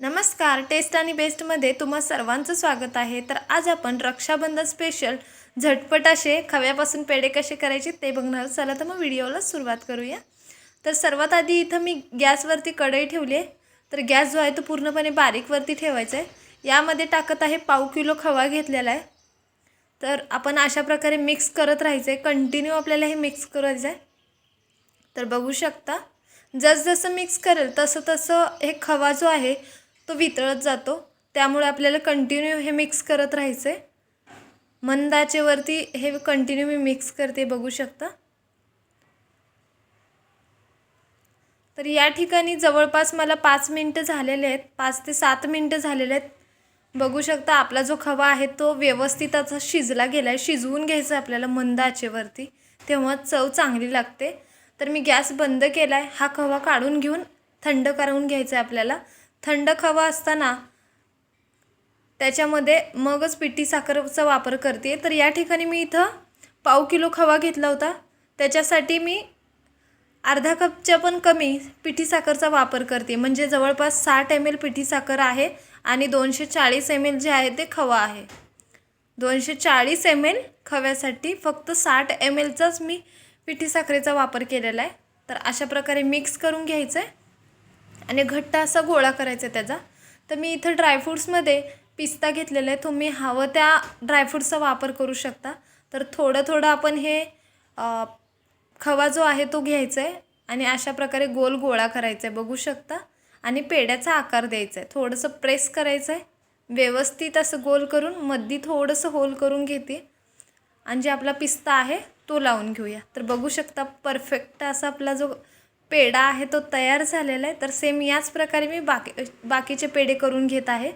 नमस्कार टेस्ट आणि बेस्टमध्ये तुम्हा सर्वांचं स्वागत आहे. तर आज आपण रक्षाबंधन स्पेशल झटपट असे खव्यापासून पेढे कसे करायचे ते बघणार चला तर मग व्हिडिओला सुरुवात करूया. तर सर्वात आधी इथं मी गॅसवरती कढई ठेवली आहे. तर गॅस जो आहे तो पूर्णपणे बारीकवरती ठेवायचा आहे. यामध्ये टाकत आहे पाव किलो खवा घेतलेला आहे. तर आपण अशा प्रकारे मिक्स करत राहायचं आहे कंटिन्यू आपल्याला हे मिक्स करायचं आहे. तर बघू शकता जसजसं मिक्स करेल तसं तसं हे खवा जो आहे तो वितळत जातो. त्यामुळे आपल्याला कंटिन्यू हे मिक्स करत राहायचं आहे मंदाचेवरती हे कंटिन्यू मी मिक्स करते बघू शकता. तर या ठिकाणी जवळपास मला पाच मिनटं झालेले आहेत. पाच ते सात मिनटं झालेले आहेत. बघू शकता आपला जो खवा आहे तो व्यवस्थित असा शिजला गेला आहे शिजवून घ्यायचं आहे आपल्याला मंद आचेवरती तेव्हा चव चांगली लागते. तर मी गॅस बंद केला आहे हा खवा काढून घेऊन थंड करून घ्यायचा आहे आपल्याला. थंड खवा असताना त्याच्यामध्ये मगच पिठी साखरचा वापर करते. तर या ठिकाणी मी इथं पाव किलो खवा घेतला होता. त्याच्यासाठी मी अर्धा कपच्या पण कमी पिठी साखरचा वापर करते. म्हणजे जवळपास साठ एम एल पिठी साखर आहे आणि दोनशे चाळीस एम एल जे आहे ते खवा आहे. दोनशे चाळीस एम एल खव्यासाठी फक्त साठ एम एलचाच मी पिठी साखरेचा वापर केलेला आहे. तर अशा प्रकारे मिक्स करून घ्यायचं आहे आणि घट्ट असा गोळा करायचा आहे त्याचा. तर मी इथं ड्रायफ्रूट्समध्ये पिस्ता घेतलेला आहे. तुम्ही हवं त्या ड्रायफ्रूट्सचा वापर करू शकता. तर थोडं थोडं आपण हे खवा जो आहे तो घ्यायचा आहे आणि अशा प्रकारे गोल गोळा करायचा आहे. बघू शकता. आणि पेड्याचा आकार द्यायचा आहे. थोडंसं प्रेस करायचं आहे. व्यवस्थित असं गोल करून मधी थोडंसं होल करून घेते. आणि जे आपला पिस्ता आहे तो लावून घेऊया. तर बघू शकता परफेक्ट असा आपला जो पेढा आहे तो तयार झालेला आहे. तर सेम याच प्रकारे मी बाकी बाकीचे पेढे करून घेत आहे.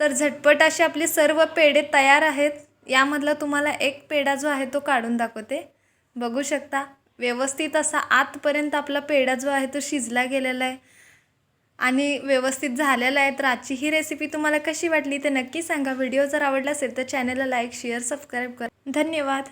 तर झटपट असे आपले सर्व पेढे तयार आहेत. यामधला तुम्हाला एक पेढा जो आहे तो काढून दाखवते. बघू शकता व्यवस्थित असा आतपर्यंत आपला पेढा जो आहे तो शिजला गेलेला आहे. आणि व्यवस्थित झालेला आहे. तर आजची ही रेसिपी तुम्हाला कशी वाटली ते नक्की सांगा. व्हिडिओ जर आवडला असेल तर चॅनलला लाईक शेअर सबस्क्राईब करा. धन्यवाद.